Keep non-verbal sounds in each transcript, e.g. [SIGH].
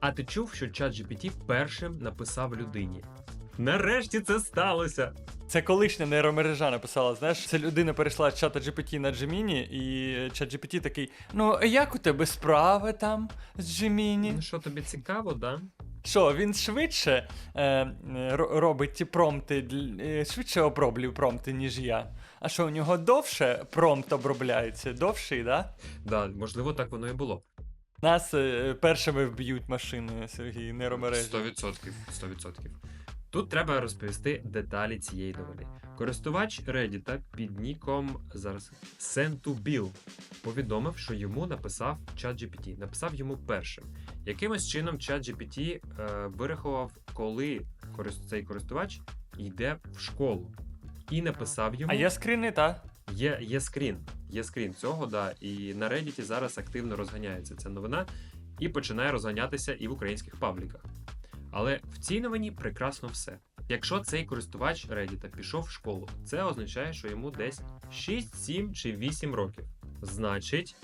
А ти чув, що ChatGPT першим написав людині? Нарешті це сталося. Це колишня нейромережа написала. Знаєш, це людина перейшла з чата GPT на Gemini, і чат GPT такий: Ну, як у тебе справи там з Gemini? Ну що тобі цікаво, да? Що, він швидше е, робить ті промпти, дл- е, швидше оброблює промпти, ніж я. А що, у нього довше промпт обробляється? Довший, да? Да, можливо, так воно і було. Нас е, першими вб'ють машини, Сергій, нейромережі. 100%. 100%. Тут треба розповісти деталі цієї новини. Користувач Reddit під ніком зараз Sent2Bill повідомив, що йому написав ChatGPT. Написав йому першим. Якимось чином ChatGPT е, вирахував, коли корис- цей користувач йде в школу. І написав йому. А є скрини, та? Є, є скрін. Є скрін цього, да. І на Reddit зараз активно розганяється ця новина і починає розганятися і в українських пабліках. Але в цій новині прекрасно все. Якщо цей користувач Reddit пішов в школу, це означає, що йому десь 6, 7 чи 8 років. Значить,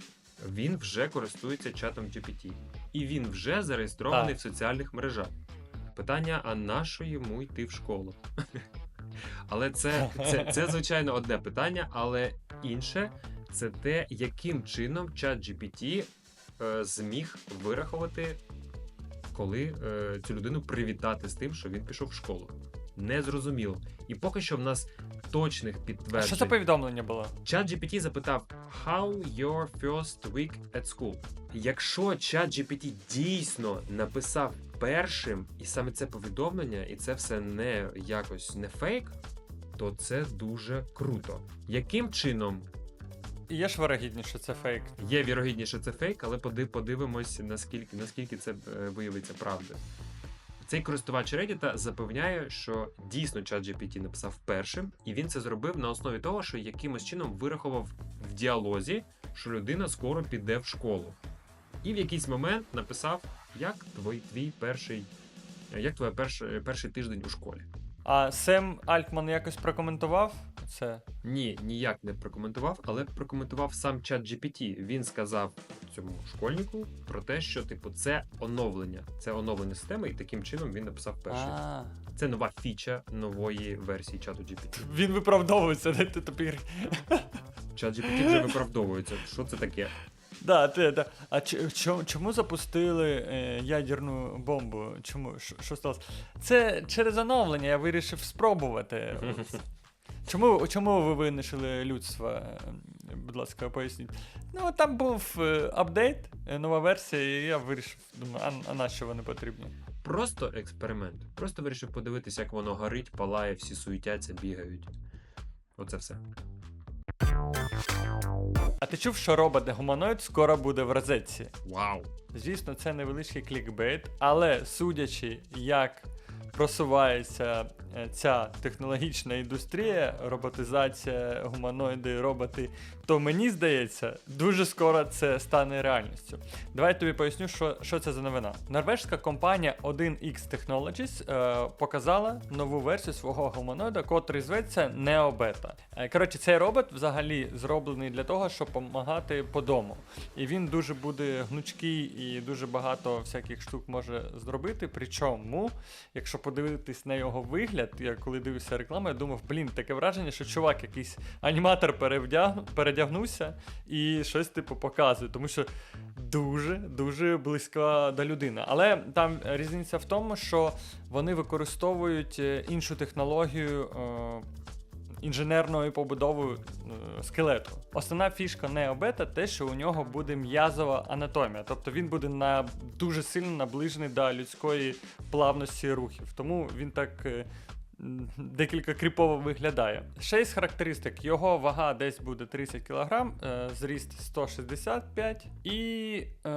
він вже користується чатом GPT. І він вже зареєстрований Так. в соціальних мережах. Питання: а на що йому йти в школу? Але це, це, це, звичайно, одне питання, але інше це те, яким чином ChatGPT е, зміг вирахувати, коли е, цю людину привітати з тим, що він пішов в школу. Незрозуміло. І поки що в нас точних А підтверджень. що це повідомлення було? ChatGPT запитав How your first week at school? Якщо ChatGPT дійсно написав першим, і саме це повідомлення, і це все не якось не фейк, то це дуже круто. Яким чином Є ж вирогідність, що це фейк. є вірогідніше, що це фейк, але поди- подивимось, наскільки, наскільки це е, виявиться правдою. Цей користувач Reddit запевняє, що дійсно ChatGPT написав першим, і він це зробив на основі того, що якимось чином вирахував в діалозі, що людина скоро піде в школу. І в якийсь момент написав, як твій, твій перший, як твій перший, перший тиждень у школі. А Сем Альтман якось прокоментував це. Ні, ніяк не прокоментував, але прокоментував сам чат GPT. Він сказав цьому школьнику про те, що типу це оновлення, це оновлення системи, і таким чином він написав перший. А, Це нова фіча нової версії чату GPT. він виправдовується, де ти тепер. Чат GPT вже виправдовується. Що це таке? Да, те, да. А ч- чому, чому запустили е, ядерну бомбу? Чому? Що, що сталося? Це через оновлення я вирішив спробувати. [LAUGHS] Чому, чому ви винищили людство? Е, Будь ласка, поясніть. Ну, там був е, апдейт, е, нова версія, і я вирішив, думаю, а, а на що вони потрібні? Просто експеримент. Просто вирішив подивитися, як воно горить, палає, всі суетяться, бігають. Оце все. А ти чув, що робот-гуманоїд скоро буде в розетці? Вау! Звісно, це невеличкий клікбейт, але судячи, як просувається ця технологічна індустрія, роботизація, гуманоїди, роботи, то мені здається, дуже скоро це стане реальністю. Давай тобі поясню, що, що це за новина. Норвежська компанія 1X Technologies е, показала нову версію свого гуманоїда, котрий зветься NeoBeta. Е, коротше, цей робот взагалі зроблений для того, щоб допомагати по дому. І він дуже буде гнучкий і дуже багато всяких штук може зробити. Причому, якщо подивитись на його вигляд, я коли дивився рекламу, я думав, блін, таке враження, що чувак, якийсь аніматор перевдяг... передягнувся і щось типу показує, тому що дуже дуже близька до людини. Але там різниця в тому, що вони використовують е, іншу технологію. е, інженерною побудовою е, скелету. Основна фішка необета те, що у нього буде м'язова анатомія, тобто він буде на дуже сильно наближений до людської плавності рухів. Тому він так. Декілька кріпово виглядає. Ще із характеристик: його вага десь буде 30 кг, е, зріст 165, і е,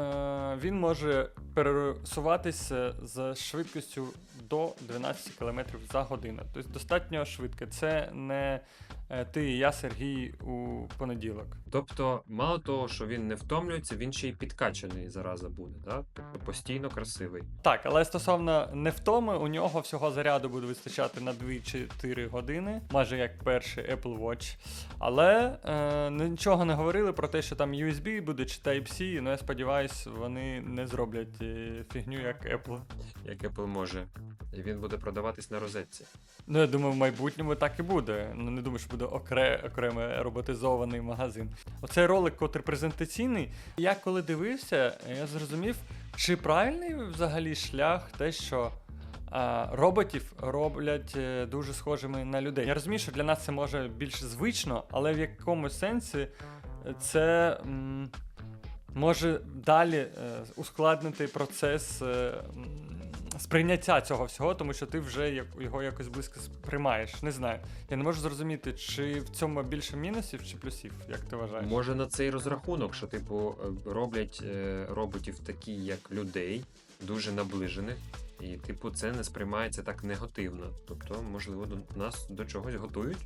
він може пересуватися з швидкістю до 12 км за годину. Тобто достатньо швидке. Це не ти і я, Сергій, у понеділок. Тобто, мало того, що він не втомлюється, він ще й підкачаний зараза буде, да? тобто постійно красивий. Так, але стосовно невтоми, у нього всього заряду буде вистачати на 2-4 години, майже як перший Apple Watch. Але е, нічого не говорили про те, що там USB буде чи Type-C, ну я сподіваюся, вони не зроблять е, фігню як Apple. Як Apple може. І він буде продаватись на розетці. Ну, я думаю, в майбутньому так і буде. Ну, не думаю, що буде окре, окремий роботизований магазин. Оцей ролик, котрий презентаційний, я коли дивився, я зрозумів, чи правильний взагалі шлях те, що роботів роблять е, дуже схожими на людей. Я розумію, що для нас це може більш звично, але в якомусь сенсі це. м, Може далі е, ускладнити процес е, сприйняття цього всього, тому що ти вже його якось близько сприймаєш. Не знаю. Я не можу зрозуміти, чи в цьому більше мінусів чи плюсів, як ти вважаєш? Може на цей розрахунок, що типу роблять е, роботів такі, як людей, дуже наближених, і типу це не сприймається так негативно. Тобто, можливо, до нас до чогось готують.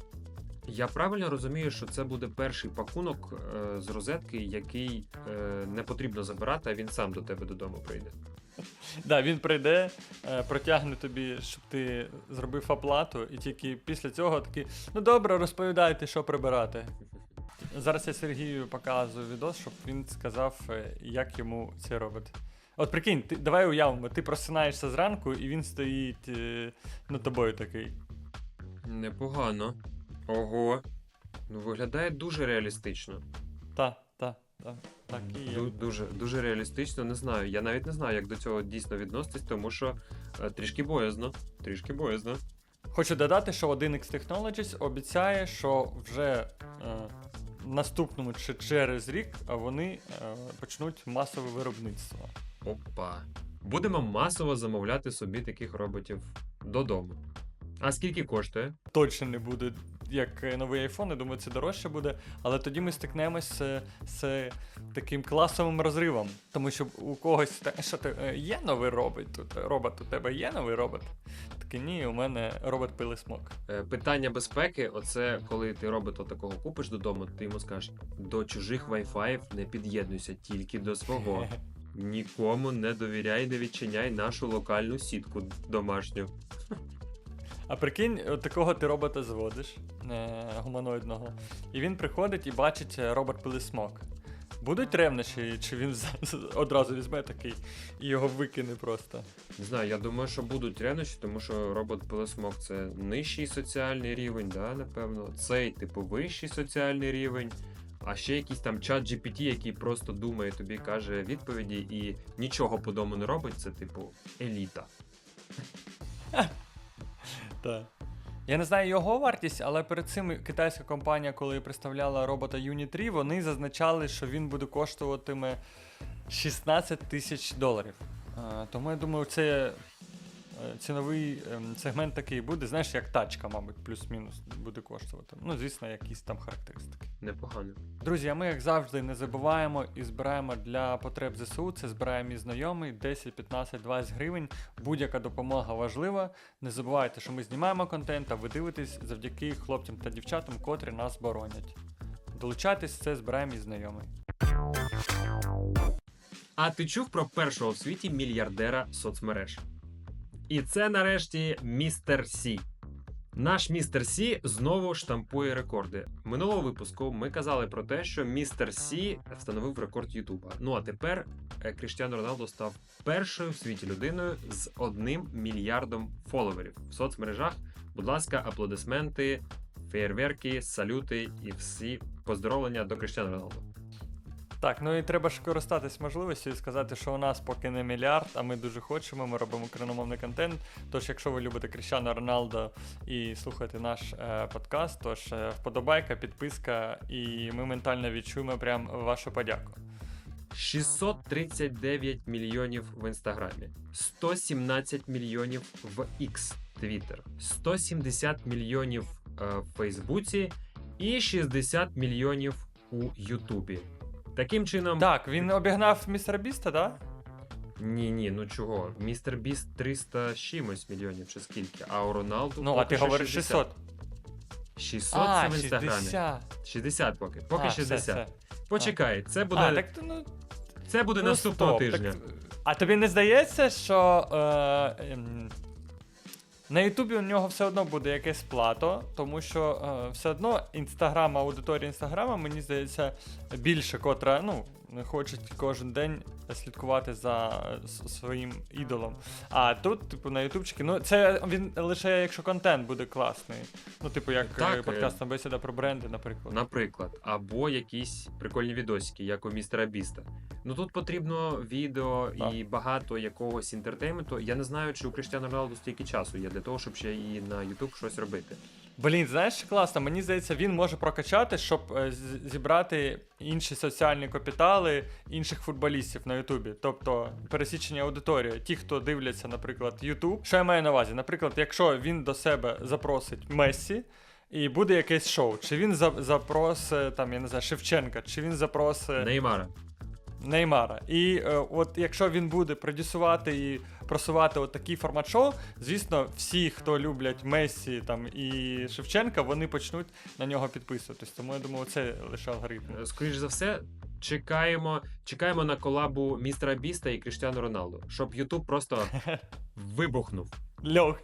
Я правильно розумію, що це буде перший пакунок е, з розетки, який е, не потрібно забирати, а він сам до тебе додому прийде. Да, він прийде, е, протягне тобі, щоб ти зробив оплату, і тільки після цього такий, ну добре, розповідайте, що прибирати. Зараз я Сергію показую відос, щоб він сказав, е, як йому це робить. От прикинь, ти, давай уявимо, ти просинаєшся зранку, і він стоїть е, над тобою такий. Непогано. Ого. Ну, виглядає дуже реалістично. Та, та, та, так і є. Дуже, дуже реалістично, не знаю. Я навіть не знаю, як до цього дійсно відноситись, тому що е, трішки боязно. Трішки боязно. Хочу додати, що 1X Technologies обіцяє, що вже е, наступному чи через рік е, вони е, почнуть масове виробництво. Опа. Будемо масово замовляти собі таких роботів додому. А скільки коштує? Точно не буде як е, новий iPhone, я думаю, це дорожче буде. Але тоді ми стикнемось з, з таким класовим розривом. Тому що у когось що ти е, є новий робот тут? Робот у тебе є новий робот? Такий ні, у мене робот пилисмок. Е, Питання безпеки: оце коли ти робота такого купиш додому, ти йому скажеш: до чужих Wi-Fi не під'єднуйся, тільки до свого. [LAUGHS] Нікому не довіряй, не відчиняй нашу локальну сітку домашню. А прикинь, от такого ти робота зводиш е, гуманоїдного, і він приходить і бачить е, робот пилисмок. Будуть ревнощі, чи він одразу візьме такий і його викине просто. Не знаю, я думаю, що будуть ревнощі, тому що робот пилосмок це нижчий соціальний рівень, да, напевно. Цей, типу, вищий соціальний рівень. А ще якийсь там чат GPT, який просто думає, тобі каже відповіді і нічого по дому не робить, це типу еліта. Так. Я не знаю його вартість, але перед цим китайська компанія, коли представляла робота Юні 3, вони зазначали, що він буде коштуватиме 16 тисяч доларів. Е, Тому я думаю, це ціновий ем, сегмент такий буде, знаєш, як тачка, мабуть, плюс-мінус буде коштувати. Ну, звісно, якісь там характеристики. Непогано. Друзі, а ми, як завжди, не забуваємо і збираємо для потреб ЗСУ. Це збирає мій знайомий 10, 15, 20 гривень. Будь-яка допомога важлива. Не забувайте, що ми знімаємо контент, а ви дивитесь завдяки хлопцям та дівчатам, котрі нас боронять. Долучайтесь, це збирає мій знайомий. А ти чув про першого в світі мільярдера соцмереж? І це нарешті містер Сі. Наш містер Сі знову штампує рекорди. Минулого випуску ми казали про те, що містер Сі встановив рекорд Ютуба. Ну а тепер е, Кріштіану Роналдо став першою в світі людиною з одним мільярдом фоловерів в соцмережах. Будь ласка, аплодисменти, феєрверки, салюти і всі поздоровлення до Кріштіану Роналдо. Так, ну і треба ж користатись можливістю і сказати, що у нас поки не мільярд, а ми дуже хочемо, ми робимо україномовний контент. Тож, якщо ви любите Кріщану Роналдо і слухаєте наш е, подкаст, тож е, вподобайка, підписка, і ми ментально відчуємо прям вашу подяку. 639 мільйонів в інстаграмі, 117 мільйонів в X Twitter, 170 мільйонів е, в Фейсбуці і 60 мільйонів у Ютубі. Таким чином, Так, він обігнав містера Біста, так? ні, ні, ну чого, містер Біст 300 з чимось мільйонів чи скільки, а у Роналду Ну, а ти говориш 600. 600 а, це в інстаграмі. 60. 60 поки. Поки А, 60. все. Почекай, це буде, А, так, ну, це буде ну, наступного стоп, тижня. Так, а тобі не здається, що е, ем, на Ютубі у нього все одно буде якесь плато, тому що е, все одно інстаграма, аудиторія інстаграма, мені здається, більше, котра ну, хочуть кожен день слідкувати за е, своїм ідолом. А тут, типу, на ютубчики, ну це він лише якщо контент буде класний. Ну, типу, як Так, е, е, бесіда про бренди, наприклад. Наприклад, або якісь прикольні відосики, як у містера Біста. Ну тут потрібно відео Так. і багато якогось інтертейменту. Я не знаю, чи у Криштиану Роналду стільки часу є для того, щоб ще і на YouTube щось робити. Блін, знаєш, класно, мені здається, він може прокачати, щоб е, зібрати інші соціальні капітали інших футболістів на Ютубі. Тобто пересічення аудиторії. Ті, хто дивляться, наприклад, Ютуб. Що я маю на увазі? Наприклад, якщо він до себе запросить Мессі. І буде якесь шоу. Чи він за- запросить там, я не знаю, Шевченка, чи він запросить Неймара. Неймара. І е, от якщо він буде продюсувати і просувати от такий формат шоу, звісно, всі, хто люблять Мессі там і Шевченка, вони почнуть на нього підписуватись. Тому я думаю, це лише алгоритм. Е, Скоріш за все, чекаємо, чекаємо на колабу містера Біста і Криштиану Роналду, щоб YouTube просто [LAUGHS] вибухнув. Льох,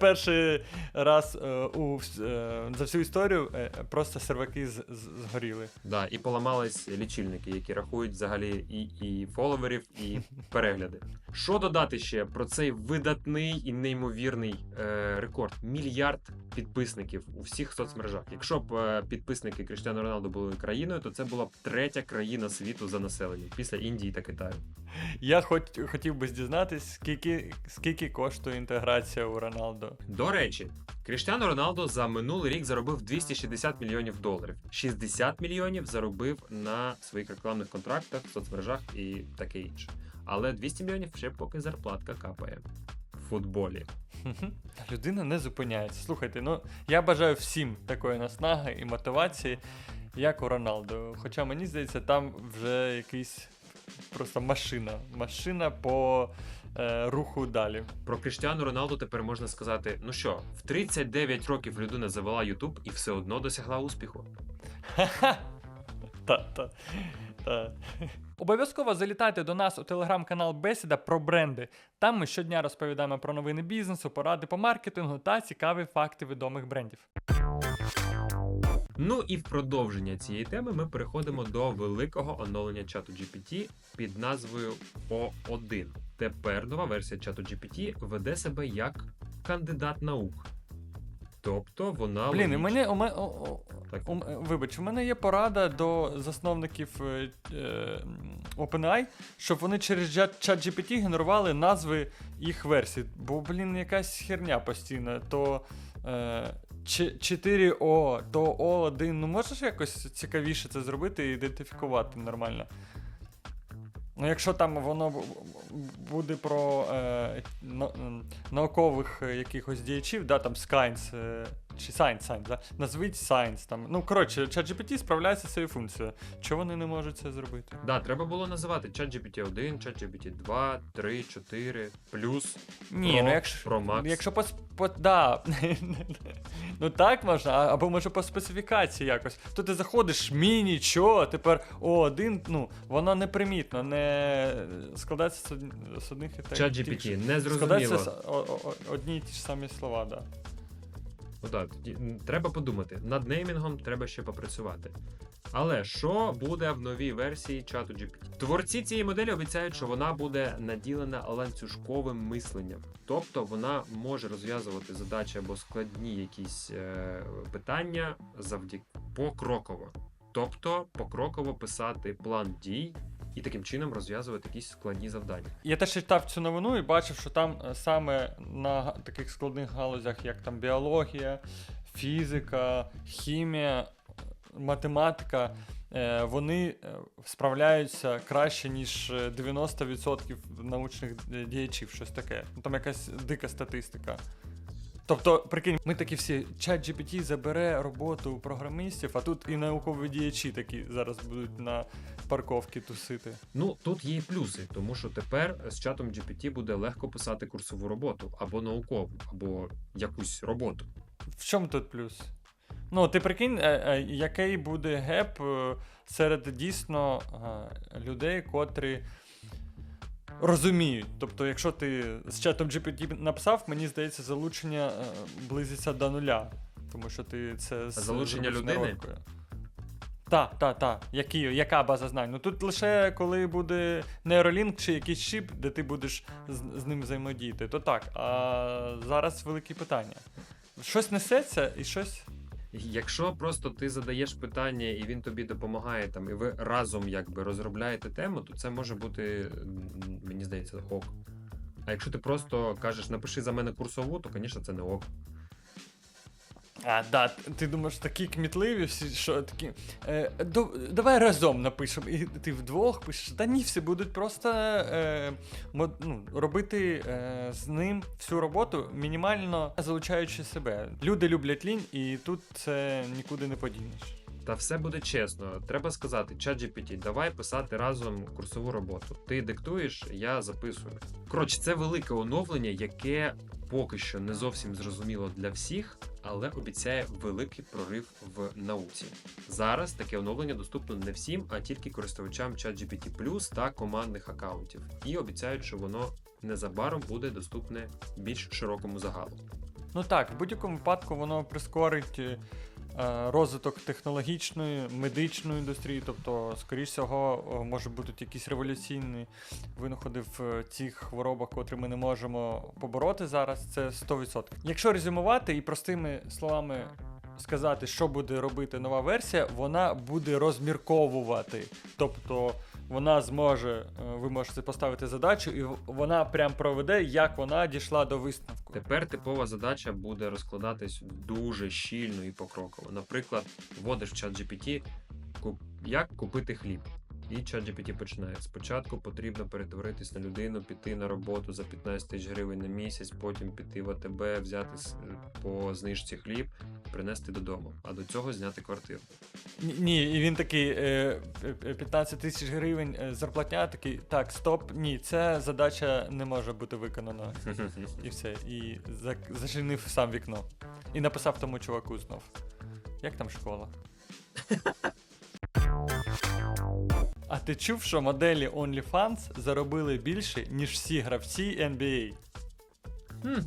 перший раз е, у, вс- е, за всю історію е, просто серваки з- з- згоріли. Да, і поламались лічильники, які рахують взагалі і, і фоловерів, і [LAUGHS] перегляди. Що додати ще про цей видатний і неймовірний е, рекорд? Мільярд підписників у всіх соцмережах. Якщо б е, підписники Криштиану Роналду були країною, то це була б третя країна світу за населенням після Індії та Китаю. Я хоч, хотів би дізнатись, скільки, скільки коштує інтеграція у Роналдо. До речі, Криштиану Роналду за минулий рік заробив 260 мільйонів доларів. 60 мільйонів заробив на своїх рекламних контрактах, соцмережах і таке інше. Але 200 мільйонів ще поки зарплатка капає в футболі. Людина не зупиняється. Слухайте, ну я бажаю всім такої наснаги і мотивації, як у Роналду. Хоча мені здається, там вже якийсь просто машина. Машина по е, руху далі. Про Криштиану Роналду тепер можна сказати: ну що, в 39 років людина завела Ютуб і все одно досягла успіху. [LAUGHS] Та, та, та. Обов'язково залітайте до нас у телеграм-канал Бесіда про бренди. Там ми щодня розповідаємо про новини бізнесу, поради по маркетингу та цікаві факти відомих брендів. Ну і в продовження цієї теми ми переходимо до великого оновлення чату GPT під назвою O1. Тепер нова версія чату GPT веде себе як кандидат наук. Тобто вона Блін, логіч- мене у мене. Так. у Вибач, у мене є порада до засновників е, е, OpenAI, щоб вони через ChatGPT генерували назви їх версій. Бо, блін, якась херня постійно. То е, 4O, то O1. Ну можеш якось цікавіше це зробити і ідентифікувати нормально. Ну, якщо там воно буде про е, наукових е, якихось діячів, да, там Science, е, чи Science, Science, да? назвіть Science. Там. Ну, коротше, ChatGPT справляється з цією функцією. Чого вони не можуть це зробити? Да, треба було називати ChatGPT 1, ChatGPT 2, 3, 4, плюс. Ні, Про- ну якщо, про Max. якщо по, по да. [LAUGHS] ну так можна, або може по специфікації якось. То ти заходиш, міні, що, тепер о1, ну, воно непримітно, не складається з, од... одних і так. ChatGPT, не зрозуміло. одні й ті ж самі слова, да. Ну так, треба подумати. Над неймінгом треба ще попрацювати. Але що буде в новій версії чату GPT? Творці цієї моделі обіцяють, що вона буде наділена ланцюжковим мисленням. Тобто вона може розв'язувати задачі або складні якісь е, питання завдяки покроково. Тобто покроково писати план дій і таким чином розв'язувати якісь складні завдання. Я теж читав цю новину і бачив, що там е, саме на таких складних галузях, як там біологія, фізика, хімія, математика, е, вони е, справляються краще, ніж е, 90% научних е, діячів, щось таке. Ну, Там якась дика статистика. Тобто, прикинь, ми такі всі, чат GPT забере роботу програмістів, а тут і наукові діячі такі зараз будуть на парковці тусити. Ну тут є і плюси, тому що тепер з чатом GPT буде легко писати курсову роботу або наукову, або якусь роботу. В чому тут плюс? Ну, ти прикинь, е, е, який буде геп е, серед дійсно людей, котрі розуміють. Тобто, якщо ти з чатом GPT написав, мені здається, залучення близиться до нуля. Тому що ти це з Залучення людини? народкою. Так, так, так. Які, яка база знань? Ну тут лише коли буде нейролінк чи якийсь чіп, де ти будеш з, з ним взаємодіяти, то так. А зараз великі питання. Щось несеться і щось. Якщо просто ти задаєш питання і він тобі допомагає там, і ви разом якби розробляєте тему, то це може бути, мені здається, ок. А якщо ти просто кажеш, напиши за мене курсову, то, звісно, це не ок. А, да, ти думаєш, такі кмітливі, всі, що такі. Е, до, давай разом напишемо. І ти вдвох пишеш. Та ні, всі будуть просто е, мод, ну, робити е, з ним всю роботу, мінімально залучаючи себе. Люди люблять лінь, і тут це нікуди не подінеш. Та все буде чесно. Треба сказати, ChatGPT, давай писати разом курсову роботу. Ти диктуєш, я записую. Коротше, це велике оновлення, яке поки що не зовсім зрозуміло для всіх, але обіцяє великий прорив в науці. Зараз таке оновлення доступно не всім, а тільки користувачам ChatGPT та командних аккаунтів. І обіцяють, що воно незабаром буде доступне більш широкому загалу. Ну так, в будь-якому випадку воно прискорить е, розвиток технологічної, медичної індустрії, тобто, скоріш всього, може бути якісь революційні винаходи в е, цих хворобах, котрі ми не можемо побороти зараз. Це 100%. Якщо резюмувати і простими словами. Сказати, що буде робити нова версія, вона буде розмірковувати. Тобто вона зможе, е, ви можете поставити задачу, і вона прям проведе, як вона дійшла до висновку. Тепер типова задача буде розкладатись дуже щільно і покроково. Наприклад, вводиш в чат GPT, як купити хліб. І ChatGPT починає. Спочатку потрібно перетворитись на людину, піти на роботу за 15 тисяч гривень на місяць, потім піти в АТБ, взяти по знижці хліб, принести додому, а до цього зняти квартиру. Ні, і він такий е, е, 15 тисяч гривень е, зарплатня, такий, так, стоп, ні, ця задача не може бути виконана. [LAUGHS] І все. І зачинив сам вікно. І написав тому чуваку знов. Як там школа? [LAUGHS] А ти чув, що моделі OnlyFans заробили більше, ніж всі гравці NBA? Хм,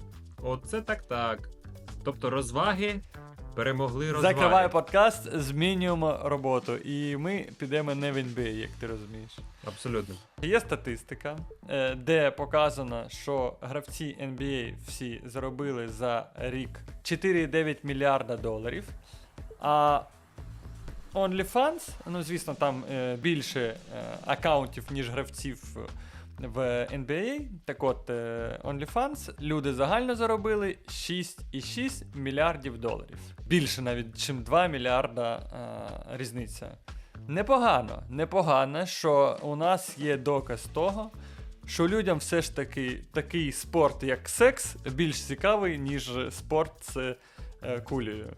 Оце так так. Тобто розваги перемогли розваги. Закриваю подкаст, змінюємо роботу. І ми підемо не в NBA, як ти розумієш. Абсолютно. Є статистика, е, де показано, що гравці NBA всі заробили за рік 4,9 мільярда доларів. А OnlyFans, ну звісно, там е, більше е, аккаунтів, ніж гравців в NBA. Так от, е, OnlyFans люди загально заробили 6,6 мільярдів доларів. Більше навіть, ніж 2 мільярда е, різниця. Непогано, непогано, що у нас є доказ того, що людям все ж таки такий спорт, як секс, більш цікавий, ніж спорт з е, кулею.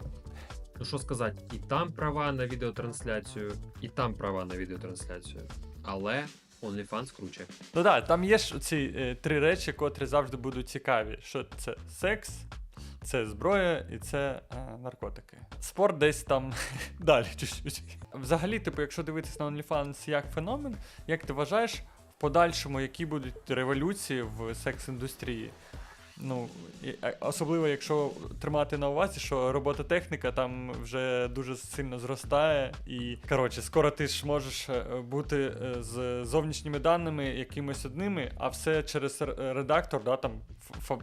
Ну що сказати, і там права на відеотрансляцію, і там права на відеотрансляцію. Але OnlyFans круче. Ну так, там є ж ці е, три речі, котрі завжди будуть цікаві: що це секс, це зброя і це е, наркотики. Спорт десь там [LAUGHS] далі. Взагалі, типу, якщо дивитись на OnlyFans як феномен, як ти вважаєш в подальшому, які будуть революції в секс-індустрії? Ну, особливо, якщо тримати на увазі, що робототехніка там вже дуже сильно зростає. І коротше, скоро ти ж можеш е, бути е, з зовнішніми даними якимось одними, а все через редактор, да, там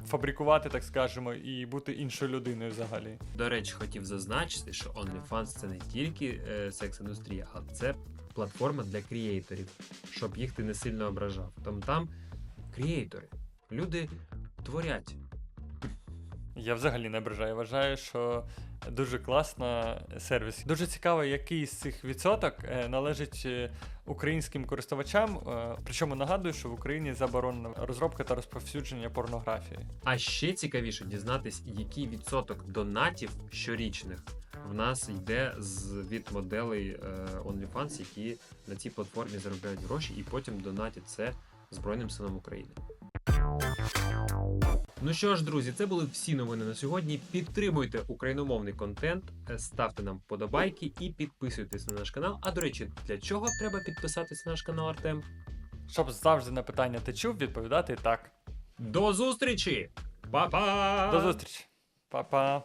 фабрикувати, так скажемо, і бути іншою людиною взагалі. До речі, хотів зазначити, що OnlyFans це не тільки е, секс-індустрія, а це платформа для крієйторів, щоб їх ти не сильно ображав. Тому там крієйтори, люди творять. Я взагалі не ображаю. Вважаю, що дуже класно сервіс. Дуже цікаво, який з цих відсоток е, належить е, українським користувачам. е, Причому нагадую, що в Україні заборонена розробка та розповсюдження порнографії. А ще цікавіше дізнатись, який відсоток донатів щорічних в нас йде з від моделей OnlyFans, які на цій платформі заробляють гроші, і потім донатять це Збройним силам України. Ну що ж, друзі, це були всі новини на сьогодні. Підтримуйте україномовний контент, е, ставте нам вподобайки і підписуйтесь на наш канал. А до речі, для чого треба підписатися на наш канал Артем? Щоб завжди на питання ти чув, відповідати так. До зустрічі! Па-па! До зустрічі. Па-па.